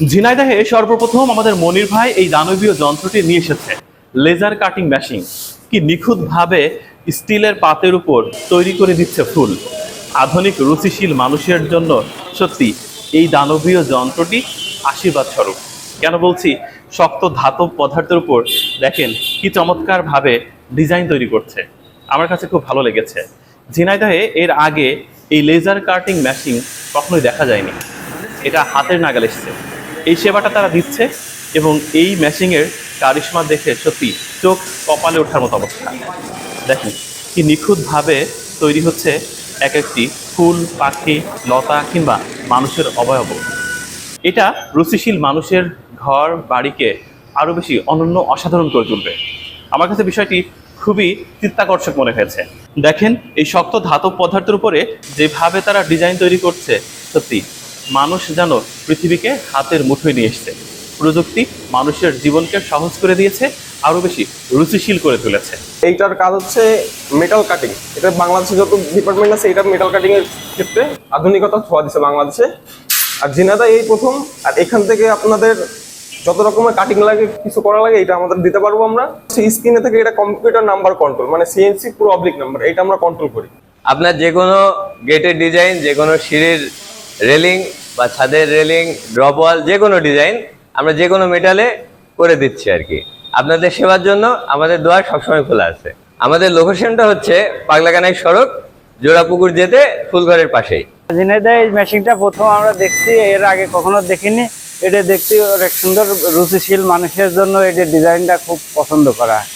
ঝিনাইদহে সর্বপ্রথম আমাদের মনির ভাই এই দানবীয় যন্ত্রটি নিয়ে এসেছে লেজার কাটিং মেশিন কি নিখুঁতভাবে স্টিলের পাতের উপর তৈরি করে দিচ্ছে ফুল। আধুনিক রুচিশীল মানুষের জন্য সত্যি এই দানবীয় যন্ত্রটি আশীর্বাদ স্বরূপ। কেন বলছি? শক্ত ধাতব পদার্থের উপর দেখেন কি চমৎকারভাবে ডিজাইন তৈরি করছে। আমার কাছে খুব ভালো লেগেছে। ঝিনাইদহে এর আগে এই লেজার কাটিং মেশিন কখনোই দেখা যায়নি। এটা হাতের নাগাল এসছে। এই সেবাটা তারা দিচ্ছে এবং এই মেশিংয়ের কারিশমা দেখে সত্যি চোখ কপালে ওঠার মতো অবস্থা। দেখেন কি নিখুঁতভাবে তৈরি হচ্ছে এক একটি ফুল, পাখি, লতা কিংবা মানুষের অবয়ব। এটা রুচিশীল মানুষের ঘর, বাড়িকে আরও বেশি অনন্য, অসাধারণ করে তুলবে। আমার কাছে বিষয়টি খুবই চিত্তাকর্ষক মনে হয়েছে। দেখেন এই শক্ত ধাতব পদার্থের উপরে যেভাবে তারা ডিজাইন তৈরি করছে, সত্যি মানুষ যেন পৃথিবীকে হাতের মুঠোয় নিয়ে এসছে। প্রযুক্তি মানুষের জীবনকে সহজ করে দিয়েছে আরও বেশি রুচিশীল করে তুলেছে। এইটার কাজ হচ্ছে মেটাল কাটিং এটা বাংলাদেশে যত ডিপার্টমেন্ট আছে এটা মেটাল কাটিং এর ক্ষেত্রে আধুনিকতা ছোঁয়া দিচ্ছে বাংলাদেশে। আর জিনাদা এই প্রথম আর এখান থেকে আপনাদের যত রকমের কাটিং লাগে কিছু করা লাগে এটা আমাদের দিতে পারব আমরা। সেই স্ক্রিনে থেকে এটা কম্পিউটার নাম্বার কন্ট্রোল মানে সিএনসি পুরো অবলিক নাম্বার এটা আমরা কন্ট্রোল করি। আপনার যে কোনো গেটের ডিজাইন যে কোনো সিঁড়ির রেলিং বা ছাদের রেলিং ড্রপ ওয়াল যে কোনো ডিজাইন আমরা যে কোনো মেটালে করে দিচ্ছি আর কি। আপনাদের সেবার জন্য আমাদের দোয়ার সবসময় খোলা আছে। আমাদের লোকেশনটা হচ্ছে পাগলাকানাই সড়ক, জোড়াপুকুর যেতে ফুলঘরের পাশেই। ঝিনাইদহ এই মেশিনটা প্রথম আমরা দেখছি, এর আগে কখনো দেখিনি। এটা দেখতে অনেক সুন্দর, রুচিশীল মানুষের জন্য এই ডিজাইনটা খুব পছন্দ করা।